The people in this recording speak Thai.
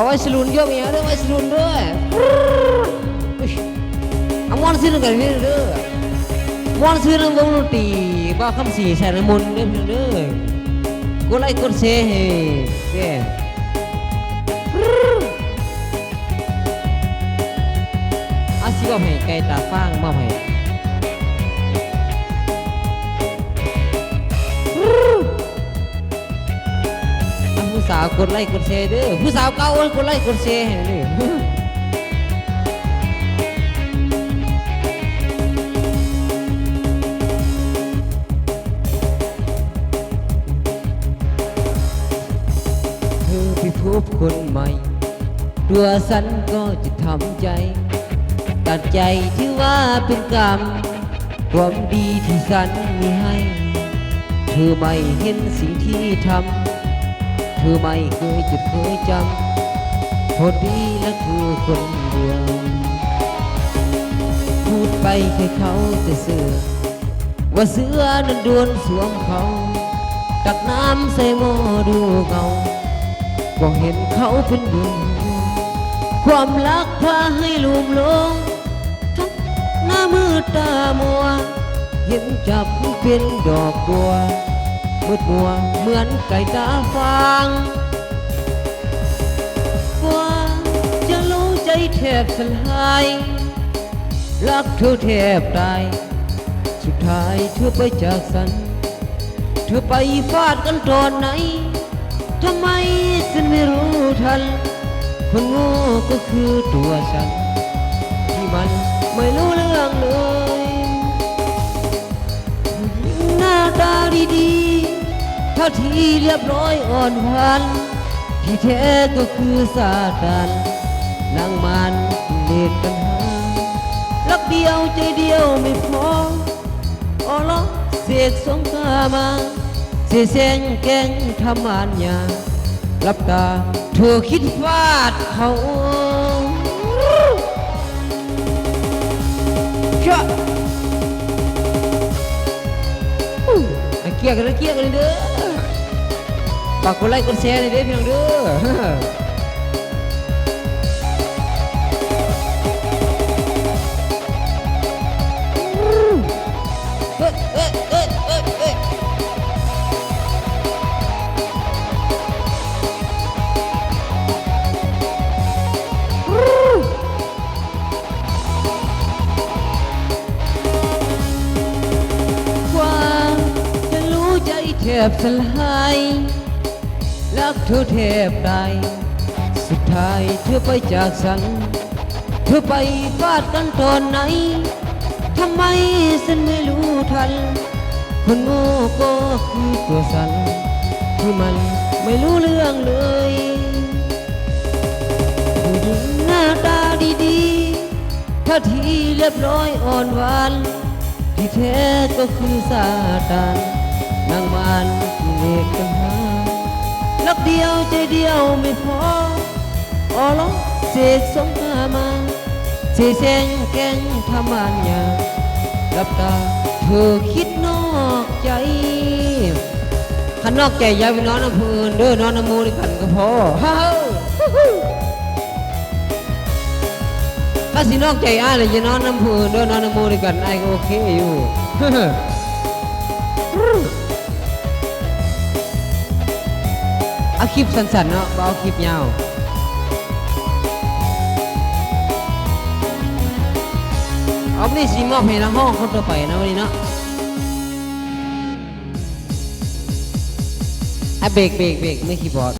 เอาไว้สลุนเยอะมีอะไรไว้สลุนด้วยอุ๊ยเอามอนซื้อกันพี่เด้อมอนซื้อน้ำวงดนตรีบ้าคำสีแสนมนต์เด้อพี่เด้อกดไลค์กดแชร์ให้เด้อาสิว่าให้ไก่ตาฟางมาให้าวกดไลค์กดแชร์เด้อผู้สาวเก่ากดไลค์กดแชร์เด้อเธอไปพบคนใหม่ ตัวฉันก็จะทำใจ ตัดใจที่ว่าเป็นกรรม ความดีที่ฉันมีให้ เธอไม่เห็นสิ่งที่ทำ เธอไม่เคยจดเคยจำโทษดีและเธอคนเดียว พูดไปแค่เขาจะเสือว่าเสือนั้นดวนสวมเขาตักน้ำใส่หม้อดูเงาก็เห็นเขาเป็นดวงความรักพาให้ลุมหลง ทั้งหน้ามืดตามัว เห็นจับเป็นดอกบัว มืดมัว เหมือนไก่ตาฟางกว่าจะรู้ใจแทบสลาย รักเธอแทบตาย สุดท้ายเธอไปจากสัน เธอไปฟาดกันตอนไหน ทำไมฉันไม่รู้ทัน คนโง่ก็คือตัวฉัน ที่มันไม่รู้เรื่องเลย หน้าตาดี ท่าที่เรียบร้อยอ่อนหวานที่แท้ก็คือซาตานนางมันเด็กกันหารักเดียวใจเดียวไม่พออ๋อเหรอเสกสงครามาเสแสงแกงทำมันยารับตาเธอคิดฟาดเขาเจ้าไอ้เกียกันเลยเกียกันเลยเด้อ ฝากกดไลค์กดแชร์เลยเด้อพี่น้องเด้อเอ้ยเอ้ยเอ้ยเอ้ยเอ้ยกว่าจะรู้ใจแทบสลาย รักเธอแทบตายสุดท้ายเธอไปจากฉัน เธอไปฟาดกันตอนไหนทำไมฉันไม่รู้ทัน คนโง่ก็คือตัวฉันที่มันไม่รู้เรื่องเลยผู้หญิงหน้าตาดีๆท่าทีเรียบร้อยอ่อนหวานที่แท้ก็คือซาตานนางมาร เดียวใจเดียวไม่พออ๋อเหรอเสกสงครามาเสแสงแกงทำมันยารับตาเธอคิดนอกใจขันนอกใจอย่าไปนอนน้ำพื้นเด้อนอนน้ำมูด้วยกันก็พอฮ่าถ้าสินอกใจอ้ายเลยจะนอนน้ำพื้นเด้อนอนน้ำมูด้วยกันอ้ายก็โอเคอยู่ เอาคลิปสั้นๆเนาะบ่เอาคลิปยาวเอาไม่สีมอบให้นะห้องคนต่อไปนะวันนี้เนาะอะเบรกเบรกเบรกไม่คีย์บอร์ด